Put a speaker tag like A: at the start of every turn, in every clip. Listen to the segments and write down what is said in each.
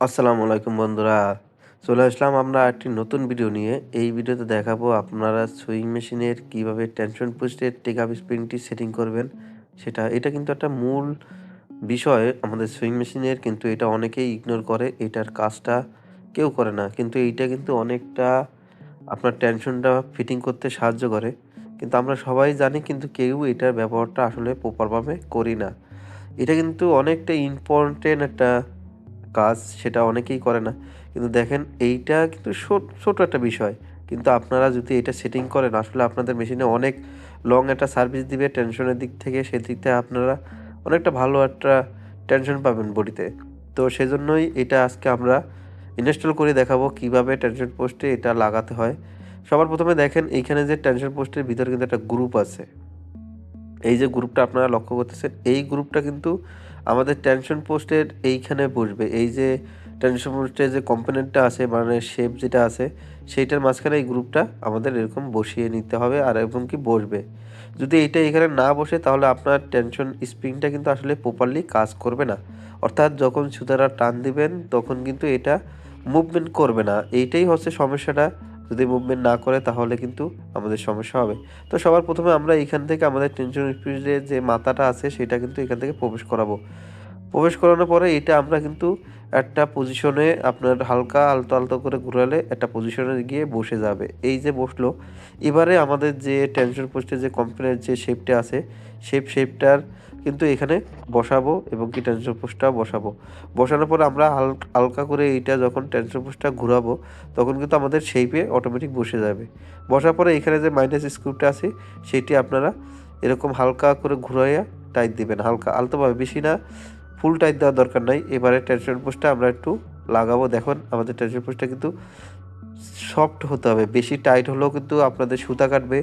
A: আসসালামু আলাইকুম বন্ধুরা। চলে আসলাম আমরা একটি নতুন ভিডিও নিয়ে। এই ভিডিওতে দেখাবো আপনারা সুইং মেশিনের কীভাবে টেনশন পোস্টের টেক আপ স্প্রিংটি সেটিং করবেন। সেটা, এটা কিন্তু একটা মূল বিষয় আমাদের সুইং মেশিনের কিন্তু এটা অনেকেই ইগনোর করে, এটার কাজটা কেউ করে না। কিন্তু এইটা কিন্তু অনেকটা আপনার টেনশনটা ফিটিং করতে সাহায্য করে। কিন্তু আমরা সবাই জানি কিন্তু কেউ এটার ব্যবহারটা আসলে প্রপারভাবে করি না। এটা কিন্তু অনেকটা ইম্পর্টেন্ট একটা কাজ সেটা অনেকেই করে না। কিন্তু দেখেন এইটা কিন্তু ছোট- একটা বিষয়। কিন্তু আপনারা যদি এটা সেটিং করেন, আসলে আপনাদের মেশিনে অনেক লং একটা সার্ভিস দিবে টেনশনের দিক থেকে সেদিক থেকে আপনারা অনেকটা ভালো একটা টেনশন পাবেন বডিতে। তো সেজন্যই এটা আজকে আমরা ইনস্টল করে দেখাবো কীভাবে টেনশন পোস্টে এটা লাগাতে হয়। সবার প্রথমে দেখেন এইখানে যে টেনশন পোস্টের ভিতরে কিন্তু একটা গ্রুপ আছে। এই যে গ্রুপটা আপনারা লক্ষ্য করতেছেন, এই গ্রুপটা কিন্তু আমাদের টেনশন পোস্টের এইখানে বসবে। এই যে টেনশন পোস্টের যে কম্পোনেন্টটা আছে মানে শেপ যেটা আছে, সেইটার মাঝখানে এই গ্রুপটা আমাদের এরকম বসিয়ে নিতে হবে আর এবং কি বসবে। যদি এইটা এখানে না বসে, তাহলে আপনার টেনশন স্প্রিংটা কিন্তু আসলে প্রপারলি কাজ করবে না। অর্থাৎ যখন সুতারা টান দিবেন, তখন কিন্তু এটা মুভমেন্ট করবে না। এইটাই হচ্ছে সমস্যাটা। যদি মুভমেন্ট না করে, তাহলে কিন্তু আমাদের সমস্যা হবে। তো সবার প্রথমে আমরা এখান থেকে আমাদের টেনশন স্পিডের যে মাথাটা আছে, সেটা কিন্তু এখান থেকে প্রবেশ করাবো। প্রবেশ করানোর পরে এটা আমরা কিন্তু একটা পজিশনে আপনার হালকা আলতো আলতো করে ঘুরালে একটা পজিশনে গিয়ে বসে যাবে। এই যে বসল, এবারে আমাদের যে টেনশন পোস্টের যে কোম্পানির যে শেপটা আছে শেপ শেপটার কিন্তু এখানে বসাবো এবং কি টেনশন পোস্টটা বসাবো। বসানোর পর আমরা হাল- হালকা করে এইটা যখন টেনশন পোস্টটা ঘুরাবো, তখন কিন্তু আমাদের শেপে অটোমেটিক বসে যাবে। বসার পরে এখানে যে মাইনাস স্ক্রুপটা আছে, সেটি আপনারা এরকম হালকা করে ঘুরাইয়া টাইট দিবেন। হালকা, আলতোভাবে, বেশি না ফুল টাইট দেওয়ার দরকার নাই। এবারে টেনশন পোস্টটা আমরা একটু লাগাবো। দেখুন, আমাদের টেনশন পোস্টটা কিন্তু সফট হতে হবে। বেশি টাইট হলেও কিন্তু আপনাদের সুতা কাটবে।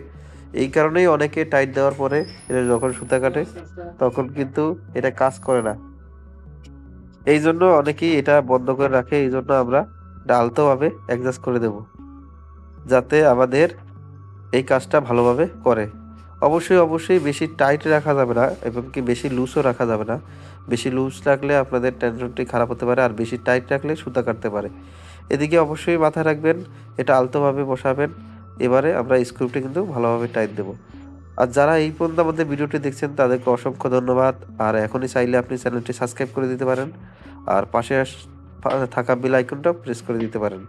A: এই কারণেই অনেকে টাইট দেওয়ার পরে এটা যখন সুতা কাটে, তখন কিন্তু এটা কাজ করে না। এই জন্য অনেকেই এটা বন্ধ করে রাখে, এই জন্য আমরা আলতোভাবে অ্যাডজাস্ট করে দেব, যাতে আমাদের এই কাজটা ভালোভাবে করে। অবশ্যই অবশ্যই বেশি টাইট রাখা যাবে না এবং কি বেশি লুজও রাখা যাবে না। বেশি লুজ রাখলে আপনাদের টেনশনটি খারাপ হতে পারে, আর বেশি টাইট রাখলে সুতা কাটতে পারে। এদিকে অবশ্যই মাথায় রাখবেন, এটা আলতোভাবে বসাবেন এবারে আমরা স্ক্রুপটি কিন্তু ভালোভাবে টাইট দেবো। আর যারা এই পর্যন্ত আমাদের ভিডিওটি দেখছেন, তাদেরকে অসংখ্য ধন্যবাদ। আর এখনই চাইলে আপনি চ্যানেলটি সাবস্ক্রাইব করে দিতে পারেন। আর পাশে থাকা বেল আইকনটা প্রেস করে দিতে পারেন।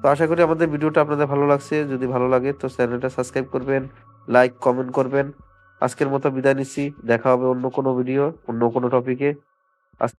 A: তো আশা করি আমাদের ভিডিওটা আপনাদের ভালো লাগছে। যদি ভালো লাগে তো চ্যানেলটা সাবস্ক্রাইব করবেন লাইক কমেন্ট করবেন। আজকের মতো বিদায় নিচ্ছি। দেখা হবে অন্য কোনো ভিডিও অন্য কোনো টপিকে